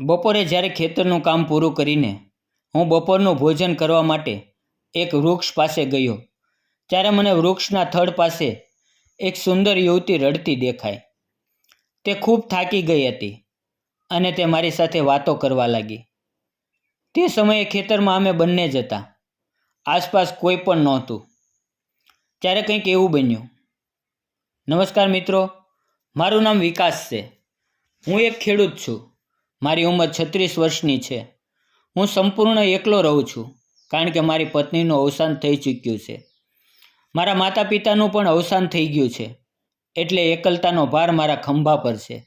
બપોરે જ્યારે ખેતરનું કામ પૂરું કરીને હું બપોરનું ભોજન કરવા માટે એક વૃક્ષ પાસે ગયો, ત્યારે મને વૃક્ષના થડ પાસે એક સુંદર યુવતી રડતી દેખાય તે ખૂબ થાકી ગઈ હતી અને તે મારી સાથે વાતો કરવા લાગી. તે સમયે ખેતરમાં અમે બંને જ હતા. આસપાસ કોઈ પણ નહોતું. ત્યારે કંઈક એવું બન્યું. નમસ્કાર મિત્રો, મારું નામ વિકાસ છે. હું એક ખેડૂત છું. મારી ઉંમર છત્રીસ વર્ષની છે. હું સંપૂર્ણ એકલો રહું છું, કારણ કે મારી પત્નીનું અવસાન થઈ ચૂક્યું છે. મારા માતા પિતાનું પણ અવસાન થઈ ગયું છે, એટલે એકલતાનો ભાર મારા ખંભા પર છે.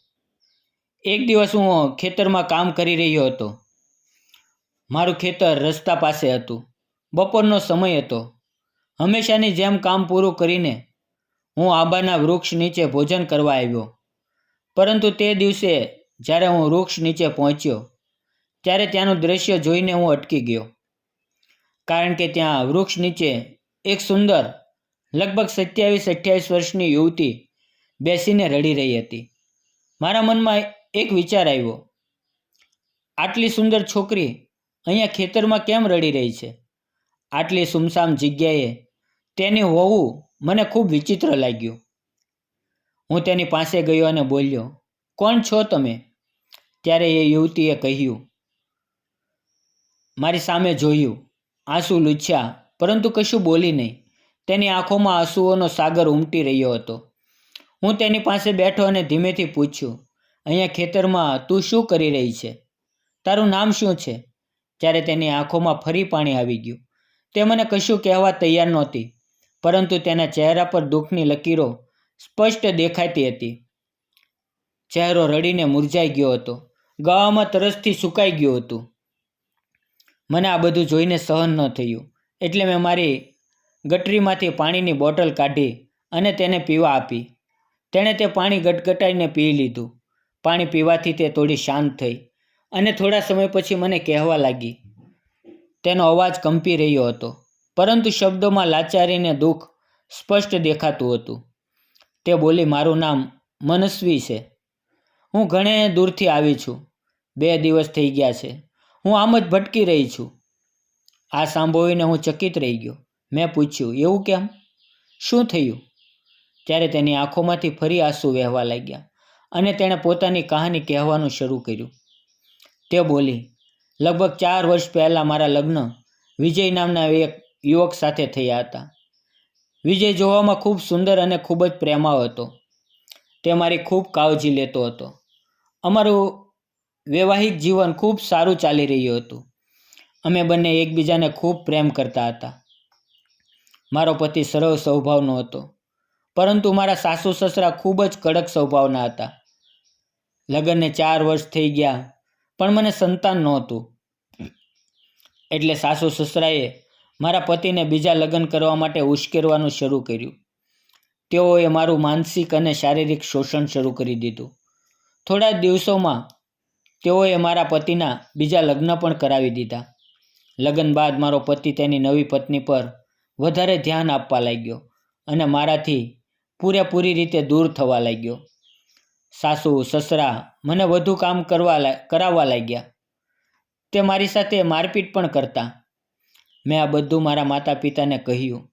એક દિવસ હું ખેતરમાં કામ કરી રહ્યો હતો. મારું ખેતર રસ્તા પાસે હતું. બપોરનો સમય હતો. હંમેશાની જેમ કામ પૂરું કરીને હું આંબાના વૃક્ષ નીચે ભોજન કરવા આવ્યો. પરંતુ તે દિવસે જ્યારે હું વૃક્ષ નીચે પહોંચ્યો, ત્યારે ત્યાંનું દ્રશ્ય જોઈને હું અટકી ગયો. કારણ કે ત્યાં વૃક્ષ નીચે એક સુંદર, લગભગ સત્યાવીસ, અઠ્યાવીસ વર્ષની યુવતી બેસીને રડી રહી હતી. મારા મનમાં એક વિચાર આવ્યો, આટલી સુંદર છોકરી અહીંયા ખેતરમાં કેમ રડી રહી છે? આટલી સુમસામ જગ્યાએ તેની હોવું મને ખૂબ વિચિત્ર લાગ્યું. હું તેની પાસે ગયો અને બોલ્યો, કોણ છો તમે? ત્યારે એ યુવતીએ કહ્યું, મારી સામે જોયું, આંસુ લૂછ્યા, પરંતુ કશું બોલી નહીં. તેની આંખોમાં આંસુઓનો સાગર ઉમટી રહ્યો હતો. હું તેની પાસે બેઠો અને ધીમેથી પૂછ્યું, અહીંયા ખેતરમાં તું શું કરી રહી છે? તારું નામ શું છે? ત્યારે તેની આંખોમાં ફરી પાણી આવી ગયું. તે મને કશું કહેવા તૈયાર નહોતી, પરંતુ તેના ચહેરા પર દુઃખની લકીરો સ્પષ્ટ દેખાતી હતી. ચહેરો રડીને મુરઝાઈ ગયો હતો. ગાવામાં તરસથી સુકાઈ ગયું હતું. મને આ બધું જોઈને સહન ન થયું. એટલે મેં મારી ગટરીમાંથી પાણીની બોટલ કાઢી અને તેને પીવા આપી. તેણે તે પાણી ગટગટાઈને પી લીધું. પાણી પીવાથી તે થોડી શાંત થઈ અને થોડા સમય પછી મને કહેવા લાગી. તેનો અવાજ કંપી રહ્યો હતો, પરંતુ શબ્દોમાં લાચારીને દુઃખ સ્પષ્ટ દેખાતું હતું. તે બોલી, મારું નામ મનસ્વી છે. હું ઘણે દૂરથી આવી છું. બે દિવસ થઈ ગયા છે. હું આમ જ ભટકી રહી છું. આ સાંભળીને હું ચકિત રહી ગયો. મેં પૂછ્યું, એવું કેમ? શું થયું? ત્યારે તેની આંખોમાંથી ફરી આંસુ વહેવા લાગ્યા અને તેણે પોતાની કહાની કહેવાનું શરૂ કર્યું. તે બોલી, લગભગ ચાર વર્ષ પહેલાં મારા લગ્ન વિજય નામના એક યુવક સાથે થયા હતા. વિજય જોવામાં ખૂબ સુંદર અને ખૂબ જ પ્રેમાળ હતો. તે મારી ખૂબ કાળજી લેતો હતો. અમારું વૈવાહિક જીવન ખૂબ સારું ચાલી રહ્યું હતું. અમે બંને એકબીજાને ખૂબ પ્રેમ કરતા હતા. મારો પતિ સરળ સ્વભાવનો હતો, પરંતુ મારા સાસુ સસરા ખૂબ જ કડક સ્વભાવના હતા. લગ્નને ચાર વર્ષ થઈ ગયા, પણ મને સંતાન નહોતું. એટલે સાસુ સસરાએ મારા પતિને બીજા લગ્ન કરવા માટે ઉશ્કેરવાનું શરૂ કર્યું. તેઓએ મારું માનસિક અને શારીરિક શોષણ શરૂ કરી દીધું. થોડા દિવસોમાં તેઓએ મારા પતિના બીજા લગ્ન પણ કરાવી દીધા. લગ્ન બાદ મારો પતિ તેની નવી પત્ની પર વધારે ધ્યાન આપવા લાગ્યો અને મારાથી પૂરેપૂરી રીતે દૂર થવા લાગ્યો. સાસુ, સસરા મને વધુ કામ કરવા કરાવવા લાગ્યા. તે મારી સાથે મારપીટ પણ કરતા. મેં આ બધું મારા માતા પિતાને કહ્યું.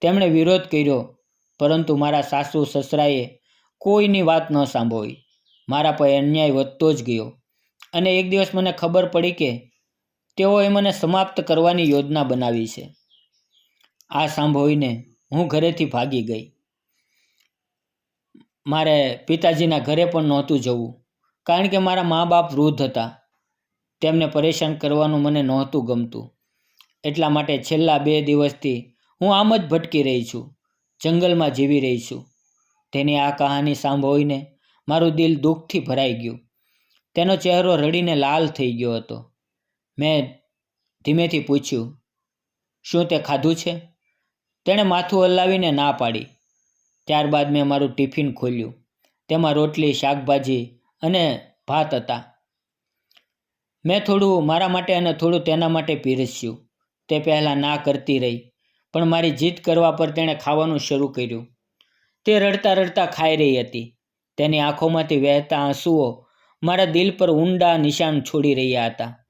તેમણે વિરોધ કર્યો, પરંતુ મારા સાસુ, સસરાએ કોઈની વાત ન સાંભળી. મારા પર અન્યાય વધતો જ ગયો. અને એક દિવસ મને ખબર પડી કે તેઓએ મને સમાપ્ત કરવાની યોજના બનાવી છે. આ સાંભળીને હું ઘરેથી ભાગી ગઈ. મારે પિતાજીના ઘરે પણ નહોતું જવું, કારણ કે મારા મા બાપ વૃદ્ધ હતા. તેમને પરેશાન કરવાનું મને નહોતું ગમતું. એટલા માટે છેલ્લા બે દિવસથી હું આમ જ ભટકી રહી છું, જંગલમાં જીવી રહી છું. તેની આ કહાની સાંભળીને મારું દિલ દુઃખથી ભરાઈ ગયું. તેનો ચહેરો રડીને લાલ થઈ ગયો હતો. મેં ધીમેથી પૂછ્યું, શું તે ખાધું છે? તેણે માથું હલાવીને ના પાડી. ત્યારબાદ મેં મારું ટિફિન ખોલ્યું. તેમાં રોટલી, શાકભાજી અને ભાત હતા. મેં થોડું મારા માટે અને થોડું તેના માટે પીરસ્યું. તે પહેલાં ના કરતી રહી, પણ મારી જીદ કરવા પર તેણે ખાવાનું શરૂ કર્યું. તે રડતા રડતા ખાઈ રહી હતી. તેની આંખોમાંથી વહેતા આંસુઓ મારા દિલ પર ઊંડા નિશાન છોડી રહ્યા હતા.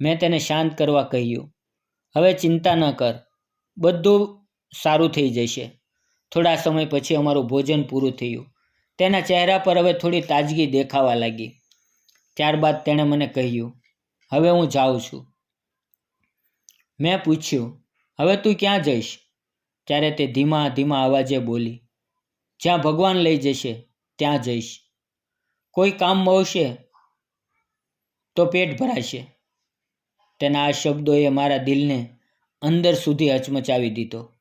મેં તેને શાંત કરવા કહ્યું, હવે ચિંતા ન કર, બધું સારું થઈ જશે. થોડા સમય પછી અમારું ભોજન પૂરું થયું. તેના ચહેરા પર હવે થોડી તાજગી દેખાવા લાગી. ત્યારબાદ તેણે મને કહ્યું, હવે હું જાઉં છું. મેં પૂછ્યું, હવે તું ક્યાં જઈશ? ત્યારે તે ધીમા ધીમા અવાજે બોલી, જ્યાં ભગવાન લઈ જશે, ત્યાં જઈશ. કોઈ કામ મળશે તો પેટ ભરાશે. તેના આ શબ્દોએ મારા દિલને અંદર સુધી હચમચાવી દીધો.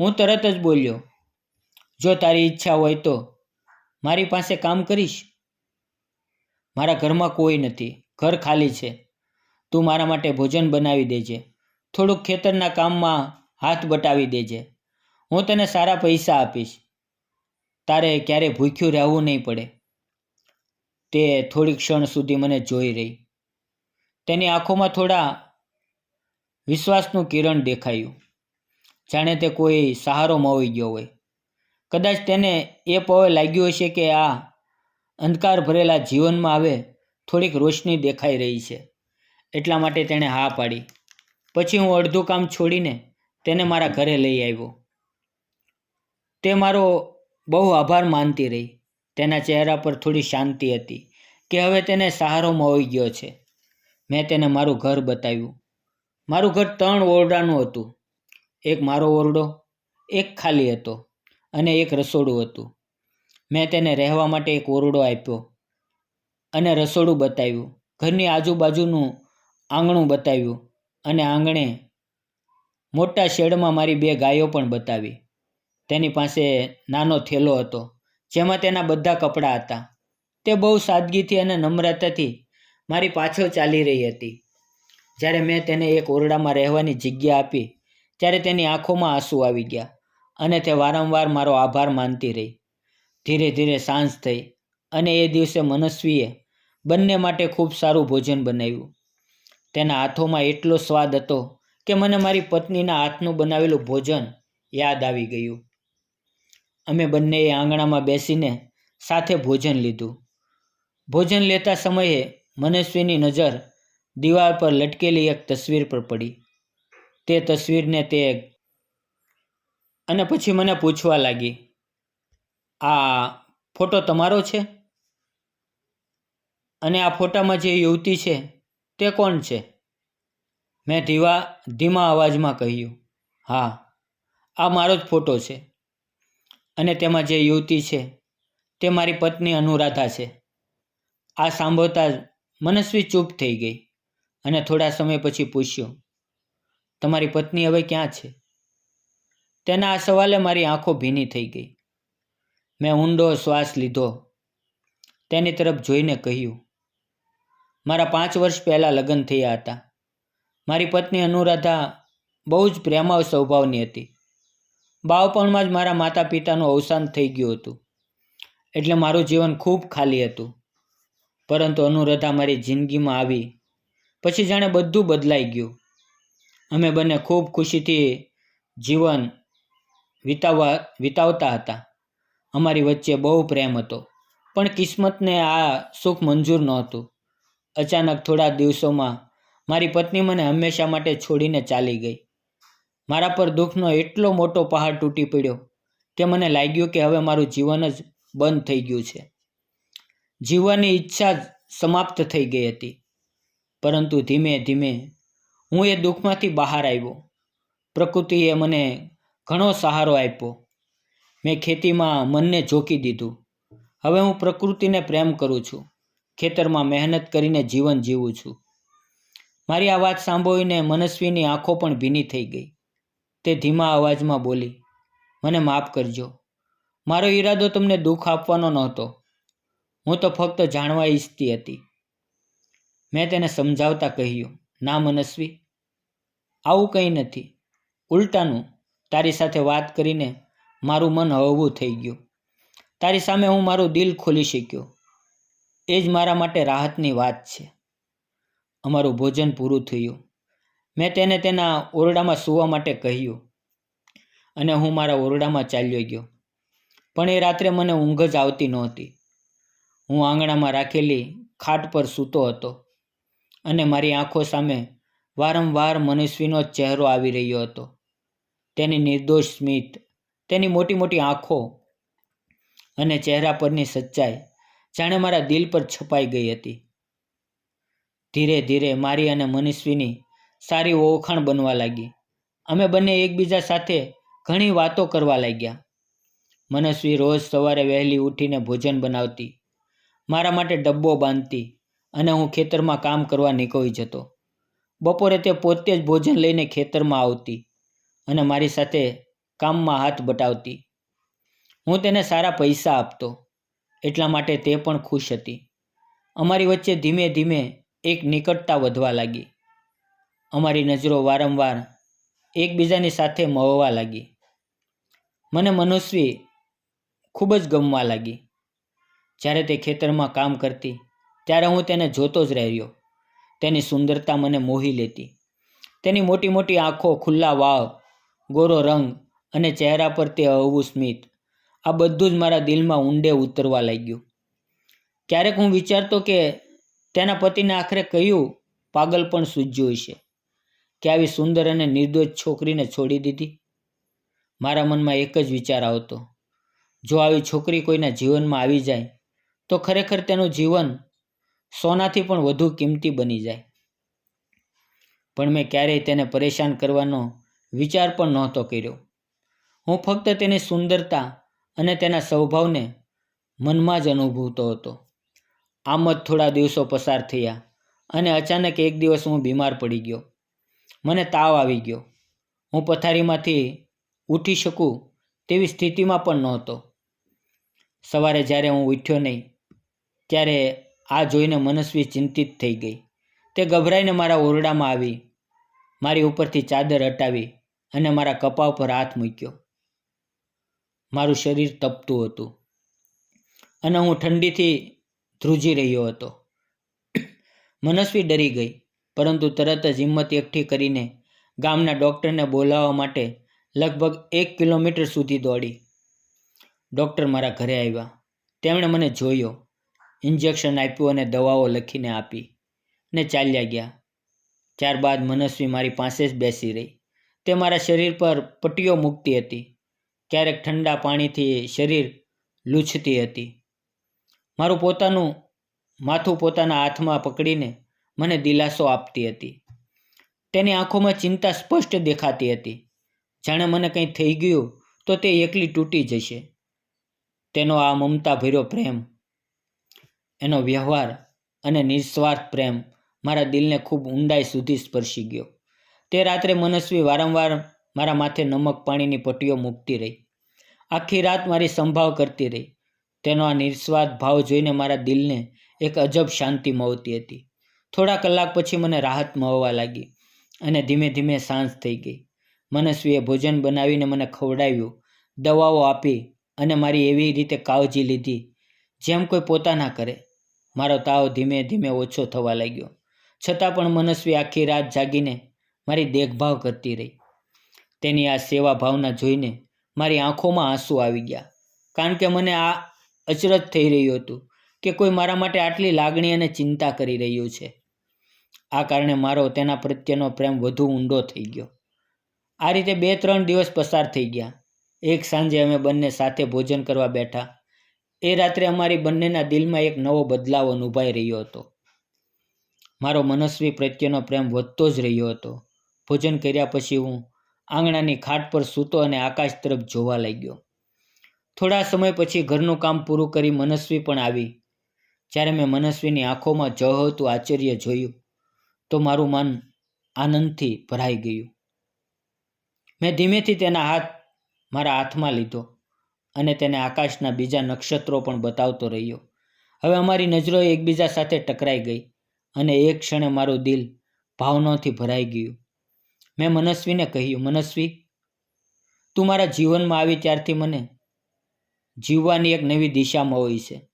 હું તરત જ બોલ્યો, જો તારી ઈચ્છા હોય તો મારી પાસે કામ કરીશ. મારા ઘરમાં કોઈ નથી, ઘર ખાલી છે. તું મારા માટે ભોજન બનાવી દેજે. થોડુંક ખેતરના કામમાં હાથ બટાવી દેજે. હું તને સારા પૈસા આપીશ. તારે ક્યારે ભૂખ્યું રહેવું નહીં પડે. તે થોડી ક્ષણ સુધી મને જોઈ રહી. તેની આંખોમાં થોડા વિશ્વાસનું કિરણ દેખાયું. જાણે તે કોઈ સહારો મળી ગયો હોય. કદાચ તેને એ પવે લાગ્યું હશે કે આ અંધકાર ભરેલા જીવનમાં હવે થોડીક રોશની દેખાઈ રહી છે. એટલા માટે તેણે હા પાડી. પછી હું અડધું કામ છોડીને તેને મારા ઘરે લઈ આવ્યો. તે મારો બહુ આભાર માનતી રહી. તેના ચહેરા પર થોડી શાંતિ હતી કે હવે તેને સહારો મળી ગયો છે. મેં તેને મારું ઘર બતાવ્યું. મારું ઘર ત્રણ ઓરડાનું હતું. એક મારો ઓરડો, એક ખાલી હતો અને એક રસોડું હતું. મેં તેને રહેવા માટે એક ઓરડો આપ્યો અને રસોડું બતાવ્યું. ઘરની આજુબાજુનું આંગણું બતાવ્યું અને આંગણે મોટા શેડમાં મારી બે ગાયો પણ બતાવી. તેની પાસે નાનો થેલો હતો. જેમાં તેના બધા કપડાં હતા. તે બહુ સાદગીથી અને નમ્રતાથી મારી પાછળ ચાલી રહી હતી. જ્યારે મેં તેને એક ઓરડામાં રહેવાની જગ્યા આપી, ત્યારે તેની આંખોમાં આંસુ આવી ગયા અને તે વારંવાર મારો આભાર માનતી રહી. ધીરે ધીરે સાંજ થઈ અને એ દિવસે મનસ્વીએ બંને માટે ખૂબ સારું ભોજન બનાવ્યું. તેના હાથોમાં એટલો સ્વાદ હતો કે મને મારી પત્નીના હાથનું બનાવેલું ભોજન યાદ આવી ગયું. અમે બંનેએ આંગણામાં બેસીને સાથે ભોજન લીધું. ભોજન લેતા સમયે મનસ્વીની નજર દિવાળ પર લટકેલી એક તસવીર પર પડી. તે તસવીરને તે અને પછી મને પૂછવા લાગી, આ ફોટો તમારો છે? અને આ ફોટામાં જે યુવતી છે તે કોણ છે? મેં ધીવા, ધીમા અવાજમાં કહ્યું, હા, આ મારો જ ફોટો છે. અને તેમાં જે યુવતી છે, તે મારી પત્ની અનુરાધા છે. આ સાંભળતા જ મનસ્વી ચૂપ થઈ ગઈ અને થોડા સમય પછી પૂછ્યું, તમારી પત્ની હવે ક્યાં છે? તેના આ સવાલે મારી આંખો ભીની થઈ ગઈ. મેં ઊંડો શ્વાસ લીધો, તેની તરફ જોઈને કહ્યું, મારા પાંચ વર્ષ પહેલાં લગ્ન થયા હતા. મારી પત્ની અનુરાધા બહુ જ પ્રેમાવ સ્વભાવની હતી. બાળપણમાં જ મારા માતા પિતાનું અવસાન થઈ ગયું હતું. એટલે મારું જીવન ખૂબ ખાલી હતું. પરંતુ અનુરાધા મારી જિંદગીમાં આવી. પછી જાણે બધું બદલાઈ ગયું. અમે બંને ખૂબ ખુશીથી જીવન વિતાવવા, વિતાવતા હતા. અમારી વચ્ચે બહુ પ્રેમ હતો. પણ કિસ્મતને આ સુખ મંજૂર નહોતું. અચાનક થોડા દિવસોમાં મારી પત્ની મને હંમેશા માટે છોડીને ચાલી ગઈ. મારા પર દુઃખનો એટલો મોટો પહાડ તૂટી પડ્યો કે મને લાગ્યું કે હવે મારું જીવન જ બંધ થઈ ગયું છે. જીવવાની ઈચ્છા સમાપ્ત થઈ ગઈ હતી. પરંતુ ધીમે ધીમે હું એ દુઃખમાંથી બહાર આવ્યો. પ્રકૃતિએ મને ઘણો સહારો આપ્યો. મેં ખેતીમાં મનને ઝોકી દીધું. હવે હું પ્રકૃતિને પ્રેમ કરું છું. ખેતરમાં મહેનત કરીને જીવન જીવું છું. મારી આ વાત સાંભળીને મનસ્વીની આંખો પણ ભીની થઈ ગઈ. તે ધીમા અવાજમાં બોલી, મને માફ કરજો. મારો ઈરાદો તમને દુઃખ આપવાનો નહોતો. હું તો ફક્ત જાણવા ઈચ્છતી હતી. મેં તેને સમજાવતા કહ્યું, ના મનસ્વી, આવું કંઈ નથી. ઉલટાનું, તારી સાથે વાત કરીને મારું મન હળવું થઈ ગયું. તારી સામે હું મારું દિલ ખોલી શક્યો. એ જ મારા માટે રાહતની વાત છે. અમારું ભોજન પૂરું થયું. મેં તેને તેના ઓરડામાં સૂવા માટે કહ્યું અને હું મારા ઓરડામાં ચાલ્યો ગયો. પણ એ રાત્રે મને ઊંઘ જ આવતી નહોતી. હું આંગણામાં રાખેલી ખાટ પર સૂતો હતો અને મારી આંખો સામે વારંવાર મનસ્વીનો ચહેરો આવી રહ્યો હતો. તેની નિર્દોષ સ્મિત, તેની મોટી મોટી આંખો અને ચહેરા પરની સચ્ચાઈ જાણે મારા દિલ પર છપાઈ ગઈ હતી. ધીરે ધીરે મારી અને મનસ્વીની સારી ઓળખાણ બનવા લાગી. અમે બંને એકબીજા સાથે ઘણી વાતો કરવા લાગ્યા. મનસ્વી રોજ સવારે વહેલી ઉઠીને ભોજન બનાવતી. મારા માટે ડબ્બો બાંધતી અને હું ખેતરમાં કામ કરવા નીકળી જતો. બપોરે તે પોતે જ ભોજન લઈને ખેતરમાં આવતી અને મારી સાથે કામમાં હાથ બટાવતી. હું તેને સારા પૈસા આપતો. એટલા માટે તે પણ ખુશ હતી. અમારી વચ્ચે ધીમે ધીમે એક નિકટતા વધવા લાગી. અમારી નજરો વારંવાર એકબીજાની સાથે મહોવા લાગી. મને મનસ્વી ખૂબ જ ગમવા લાગી. જ્યારે તે ખેતરમાં કામ કરતી, ત્યારે હું તેને જોતો જ રહ્યો. તેની સુંદરતા મને મોહી લેતી. તેની મોટી મોટી આંખો, ખુલ્લા વાવ, ગોરો રંગ અને ચહેરા પર તે હળવું સ્મિત, આ બધું જ મારા દિલમાં ઊંડે ઉતરવા લાગ્યું. ક્યારેક હું વિચારતો કે તેના પતિને આખરે કયું પાગલ પણ સૂજ્યું હશે. કે આવી સુંદર અને નિર્દોષ છોકરીને છોડી દીધી? મારા મનમાં એક જ વિચાર આવતો. જો આવી છોકરી કોઈના જીવનમાં આવી જાય, તો ખરેખર તેનું જીવન સોનાથી પણ વધુ કિંમતી બની જાય. પણ મેં ક્યારેય તેને પરેશાન કરવાનો વિચાર પણ નહોતો કર્યો. હું ફક્ત તેની સુંદરતા અને તેના સ્વભાવને મનમાં જ અનુભવતો હતો. આમ જ થોડા દિવસો પસાર થયા અને અચાનક એક દિવસ હું બીમાર પડી ગયો. મને તાવ આવી ગયો. હું પથારીમાંથી ઉઠી શકું તેવી સ્થિતિમાં પણ નહોતો. સવારે જ્યારે હું ઉઠ્યો નહીં, ત્યારે આ જોઈને મનસ્વી ચિંતિત થઈ ગઈ. તે ગભરાઈને મારા ઓરડામાં આવી, મારી ઉપરથી ચાદર હટાવી અને મારા કપા ઉપર હાથ મૂક્યો. મારું શરીર તપતું હતું અને હું ઠંડીથી ધ્રુજી રહ્યો હતો. મનસ્વી ડરી ગઈ. પરંતુ તરત જ હિંમત એકઠી કરીને ગામના ડૉક્ટરને બોલાવવા માટે લગભગ એક કિલોમીટર સુધી દોડી. ડૉક્ટર મારા ઘરે આવ્યા. તેમણે મને જોયો, ઇન્જેક્શન આપ્યું અને દવાઓ લખીને આપી ને ચાલ્યા ગયા. ત્યારબાદ મનસ્વી મારી પાસે જ બેસી રહી. તે મારા શરીર પર પટ્ટીઓ મૂકતી હતી. ક્યારેક ઠંડા પાણીથી શરીર લૂછતી હતી. મારું પોતાનું માથું પોતાના હાથમાં પકડીને મને દિલાસો આપતી હતી. તેની આંખોમાં ચિંતા સ્પષ્ટ દેખાતી હતી. જાણે મને કંઈ થઈ ગયું તો તે એકલી તૂટી જશે. તેનો આ મમતાભર્યો પ્રેમ, એનો વ્યવહાર અને નિસ્વાર્થ પ્રેમ મારા દિલને ખૂબ ઊંડાઈ સુધી સ્પર્શી ગયો. તે રાત્રે મનસ્વી વારંવાર મારા માથે નમક પાણીની પટ્ટીઓ મૂકતી રહી. આખી રાત મારી સંભાવ કરતી રહી. તેનો આ નિસ્વાર્થ ભાવ જોઈને મારા દિલને એક અજબ શાંતિ મળતી હતી. થોડા કલાક પછી મને રાહત મળવા લાગી અને ધીમે ધીમે સાંજ થઈ ગઈ. મનસ્વીએ ભોજન બનાવીને મને ખવડાવ્યું, દવાઓ આપી અને મારી એવી રીતે કાળજી લીધી, જેમ કોઈ પોતાના કરે. મારો તાવ ધીમે ધીમે ઓછો થવા લાગ્યો. છતાં પણ મનસ્વી આખી રાત જાગીને મારી દેખભાળ કરતી રહી. તેની આ સેવા ભાવના જોઈને મારી આંખોમાં આંસુ આવી ગયા. કારણ કે મને આ અચરજ થઈ રહ્યું હતું કે કોઈ મારા માટે આટલી લાગણી અને ચિંતા કરી રહ્યું છે. આ કારણે મારો તેના પ્રત્યેનો પ્રેમ વધુ ઊંડો થઈ ગયો. આ રીતે બે ત્રણ દિવસ પસાર થઈ ગયા. એક સાંજે અમે બંને સાથે ભોજન કરવા બેઠા. એ રાત્રે અમારી બંનેના દિલમાં એક નવો બદલાવ અનુભવાઈ રહ્યો હતો. મારો મનસ્વી પ્રત્યેનો પ્રેમ વધતો જ રહ્યો હતો. ભોજન કર્યા પછી હું આંગણાની ખાટ પર સૂતો અને આકાશ તરફ જોવા લાગ્યો. થોડા સમય પછી ઘરનું કામ પૂરું કરી મનસ્વી પણ આવી. જ્યારે મેં મનસ્વીની આંખોમાં જહતું આશ્ચર્ય જોયું. તો મારું મન આનંદથી ભરાઈ ગયું. મેં ધીમેથી તેના હાથ મારા હાથમાં લીધો અને તેને આકાશના બીજા નક્ષત્રો પણ બતાવતો રહ્યો. હવે અમારી નજરો એકબીજા સાથે ટકરાઈ ગઈ અને એક ક્ષણે મારું દિલ ભાવનાથી ભરાઈ ગયું. મેં મનસ્વીને કહ્યું, મનસ્વી, તું મારા જીવનમાં આવી ત્યારથી મને જીવવાની એક નવી દિશામાં હોય છે.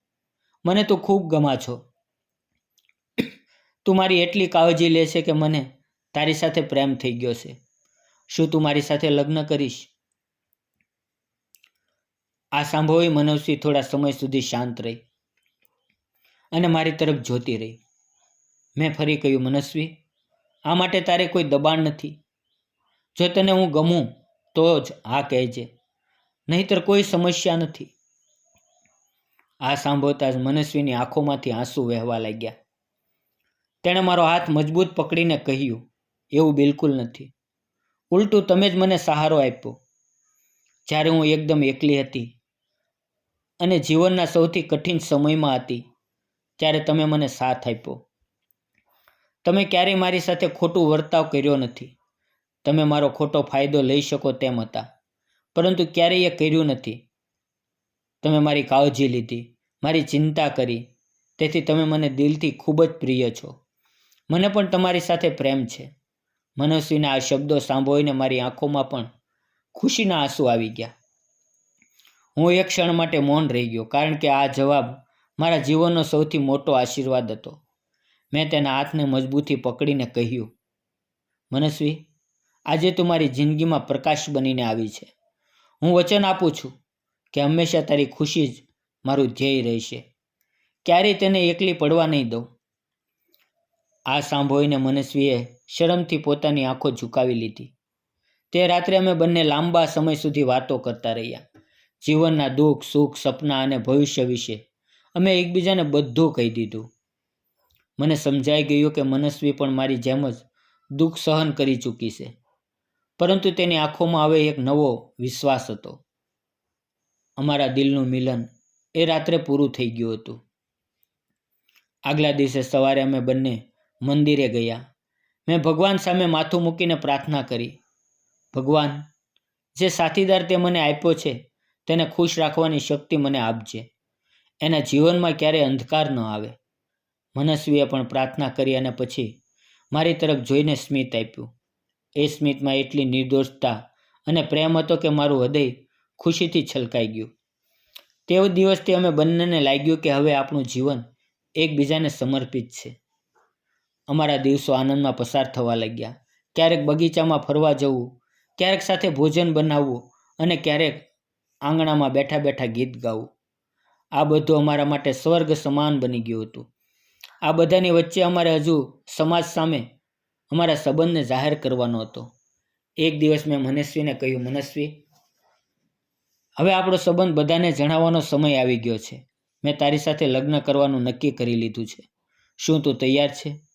મને તું ખૂબ ગમા છો. તું મારી એટલી કાળજી લે છે કે મને તારી સાથે પ્રેમ થઈ ગયો છે. શું તું મારી સાથે લગ્ન કરીશ? આ સાંભળી મનસ્વી થોડા સમય સુધી શાંત રહી અને મારી તરફ જોતી રહી. મેં ફરી કહ્યું મનસ્વી આ માટે તારે કોઈ દબાણ નથી. જો તને હું ગમું, તો જ હા કહેજે. નહીંતર કોઈ સમસ્યા નથી. આ સાંભળતા જ મનસ્વીની આંખોમાંથી આંસુ વહેવા લાગ્યા. તેણે મારો હાથ મજબૂત પકડીને કહ્યું, એવું બિલકુલ નથી. ઉલટું તમે જ મને સહારો આપ્યો. જ્યારે હું એકદમ એકલી હતી અને જીવનના સૌથી કઠિન સમયમાં હતી, ત્યારે તમે મને સાથ આપ્યો. તમે ક્યારેય મારી સાથે ખોટું વર્તાવ કર્યો નથી. તમે મારો ખોટો ફાયદો લઈ શકો તેમ હતા. પરંતુ ક્યારેય એ કર્યું નથી. તમે મારી કાળજી લીધી, મારી ચિંતા કરી. તેથી તમે મને દિલથી ખૂબ જ પ્રિય છો. મને પણ તમારી સાથે પ્રેમ છે. મનસ્વીના આ શબ્દો સાંભળીને મારી આંખોમાં પણ ખુશીના આંસુ આવી ગયા. હું એક ક્ષણ માટે મૌન રહી ગયો, કારણ કે આ જવાબ મારા જીવનનો સૌથી મોટો આશીર્વાદ હતો. મેં તેના હાથને મજબૂતી પકડીને કહ્યું, મનસ્વી, આજે તું મારી જિંદગીમાં પ્રકાશ બનીને આવી છે. હું વચન આપું છું કે હંમેશા તારી ખુશી જ મારું ધ્યેય રહેશે. ક્યારેય તેને એકલી પડવા નહીં દઉં. આ સાંભળીને મનસ્વીએ શરમથી પોતાની આંખો ઝુકાવી લીધી. તે રાત્રે અમે બંને લાંબા સમય સુધી વાતો કરતા રહ્યા. જીવનના દુઃખ, સુખ, સપના અને ભવિષ્ય વિશે અમે એકબીજાને બધું કહી દીધું. મને સમજાઈ ગયું કે મનસ્વી પણ મારી જેમ જ દુઃખ સહન કરી ચૂકી છે, પરંતુ તેની આંખોમાં હવે એક નવો વિશ્વાસ હતો. અમારા દિલનું મિલન એ રાત્રે પૂરું થઈ ગયું હતું. આગલા દિવસે સવારે અમે બંને મંદિરે ગયા. મેં ભગવાન સામે માથું મૂકીને પ્રાર્થના કરી. ભગવાન, જે સાથીદાર તે મને આપ્યો છે, તેને ખુશ રાખવાની શક્તિ મને આપજે. એના જીવનમાં ક્યારેય અંધકાર ન આવે. મનસ્વીએ પણ પ્રાર્થના કરી અને પછી મારી તરફ જોઈને સ્મિત આપ્યું. એ સ્મિતમાં એટલી નિર્દોષતા અને પ્રેમ હતો કે મારું હૃદય ખુશીથી છલકાઈ ગયું. તે દિવસથી અમે બંનેને લાગ્યું કે હવે આપણું જીવન એકબીજાને સમર્પિત છે. અમારા દિવસો આનંદમાં પસાર થવા લાગ્યા. ક્યારેક બગીચામાં ફરવા જવું, ક્યારેક સાથે ભોજન બનાવવું અને ક્યારેક આંગણામાં બેઠા બેઠા ગીત ગાવું. આ બધું અમારા માટે સ્વર્ગ સમાન બની ગયું હતું. આ બધાની વચ્ચે અમારે હજુ સમાજ સામે અમારા સંબંધને જાહેર કરવાનો હતો. એક દિવસ મેં મનસ્વીને કહ્યું, મનસ્વી, હવે આપણો સંબંધ બધાને જણાવવાનો સમય આવી ગયો છે. મેં તારી સાથે લગ્ન કરવાનું નક્કી કરી લીધું છે. શું તું તૈયાર છે?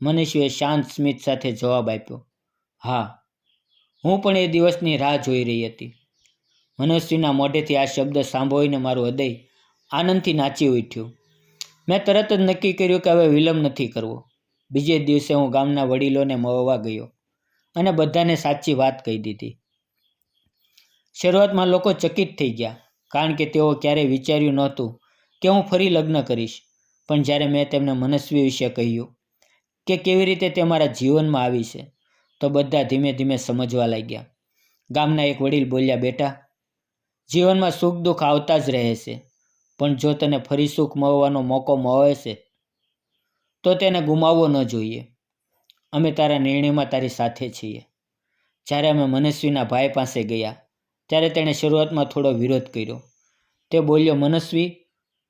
મનસ્વીએ શાંત સ્મિત સાથે જવાબ આપ્યો, હા, હું પણ એ દિવસની રાહ જોઈ રહી હતી. મનસ્વીના મોઢેથી આ શબ્દ સાંભળીને મારું હૃદય આનંદથી નાચી ઉઠ્યું. મેં તરત જ નક્કી કર્યું કે હવે વિલંબ નથી કરવો. બીજે દિવસે હું ગામના વડીલોને મળવા ગયો અને બધાને સાચી વાત કહી દીધી. શરૂઆતમાં લોકો ચકિત થઈ ગયા, કારણ કે તેઓ ક્યારેય વિચાર્યું નહોતું કે હું ફરી લગ્ન કરીશ. પણ જ્યારે મેં તેમને મનસ્વી વિશે કહ્યું કે કેવી રીતે તે મારા જીવનમાં આવી છે? તો બધા ધીમે ધીમે સમજવા લાગ્યા. ગામના એક વડીલ બોલ્યા, બેટા, જીવનમાં સુખ દુઃખ આવતા જ રહે છે. પણ જો તને ફરી સુખ મળવાનો મોકો મળે છે, તો તેને ગુમાવવો ન જોઈએ. અમે તારા નિર્ણયમાં તારી સાથે છીએ. જ્યારે અમે મનસ્વીના ભાઈ પાસે ગયા, ત્યારે તેણે શરૂઆતમાં થોડો વિરોધ કર્યો. તે બોલ્યો, મનસ્વી,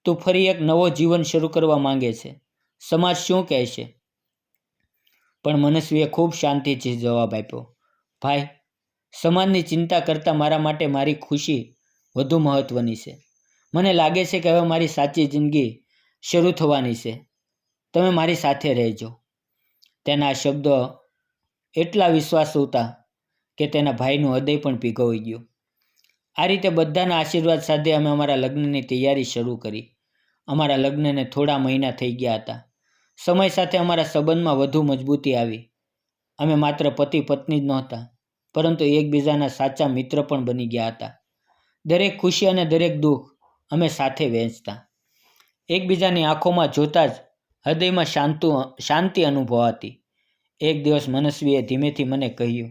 તું ફરી એક નવો જીવન શરૂ કરવા માંગે છે. સમાજ શું કહેશે પણ મનસ્વીએ ખૂબ શાંતિથી જવાબ આપ્યો, ભાઈ, સમાજની ચિંતા કરતાં મારા માટે મારી ખુશી વધુ મહત્ત્વની છે. મને લાગે છે કે હવે મારી સાચી જિંદગી શરૂ થવાની છે. તમે મારી સાથે રહેજો. તેના શબ્દો એટલા વિશ્વાસ હતા કે તેના ભાઈનું હૃદય પણ પીગળી ગયું. આ રીતે બધાના આશીર્વાદ સાથે અમે અમારા લગ્નની તૈયારી શરૂ કરી. અમારા લગ્નને થોડા મહિના થઈ ગયા હતા. સમય સાથે અમારા સંબંધમાં વધુ મજબૂતી આવી. અમે માત્ર પતિ, પત્ની જ નહોતા, પરંતુ એકબીજાના સાચા મિત્ર પણ બની ગયા હતા. દરેક ખુશી અને દરેક દુઃખ અમે સાથે વહેંચતા એકબીજાની આંખોમાં જોતા જ હૃદયમાં શાંતુ, શાંતિ અનુભવાતી એક દિવસ મનસ્વીએ ધીમેથી મને કહ્યું,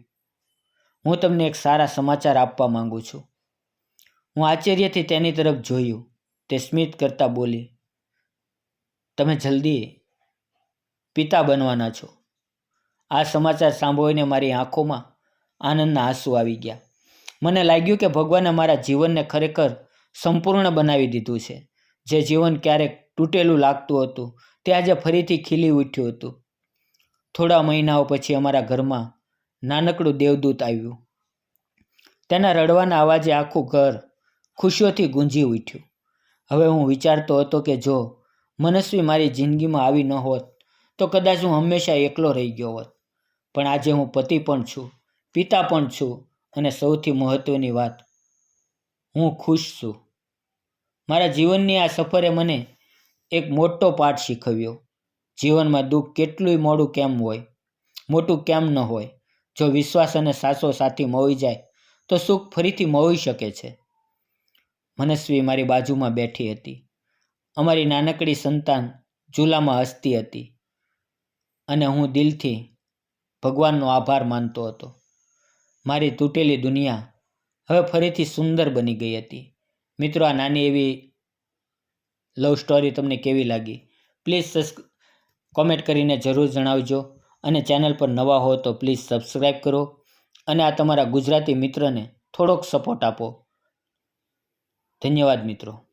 હું તમને એક સારા સમાચાર આપવા માંગુ છું. હું આશ્ચર્યથી તેની તરફ જોયું તે સ્મિત કરતા બોલી, તમે જલ્દી પિતા બનવાના છો. આ સમાચાર સાંભળીને મારી આંખોમાં આનંદના આંસુ આવી ગયા. મને લાગ્યું કે ભગવાને મારા જીવનને ખરેખર સંપૂર્ણ બનાવી દીધું છે. જે જીવન ક્યારેક તૂટેલું લાગતું હતું, તે આજે ફરીથી ખીલી ઉઠ્યું હતું. થોડા મહિનાઓ પછી અમારા ઘરમાં નાનકડું દેવદૂત આવ્યું. તેના રડવાના અવાજે આખું ઘર ખુશીઓથી ગુંજી ઉઠ્યું. હવે હું વિચારતો હતો કે જો મનસ્વી મારી જિંદગીમાં આવી ન હોત તો કદાચ હું હંમેશા એકલો રહી ગયો હોત. પણ આજે હું પતિ પણ છું, પિતા પણ છું અને સૌથી મહત્ત્વની વાત, હું ખુશ છું. મારા જીવનની આ સફરે મને એક મોટો પાઠ શીખવ્યો. જીવનમાં દુઃખ કેટલુંય મોડું કેમ હોય? મોટું કેમ ન હોય? જો વિશ્વાસ અને સાસો સાથી મળી જાય, તો સુખ ફરીથી મળી શકે છે. મનસ્વી મારી બાજુમાં બેઠી હતી. અમારી નાનકડી સંતાન ઝૂલામાં હસતી હતી. અને હું દિલથી ભગવાનનો આભાર માનતો હતો. મારી તૂટેલી દુનિયા હવે ફરીથી સુંદર બની ગઈ હતી. મિત્રો, આ નાની એવી લવ સ્ટોરી તમને કેવી લાગી? પ્લીઝ કોમેન્ટ કરીને જરૂર જણાવજો અને ચેનલ પર નવા હો તો પ્લીઝ સબસ્ક્રાઈબ કરો અને આ તમારા ગુજરાતી મિત્રને થોડોક સપોર્ટ આપો. ધન્યવાદ મિત્રો.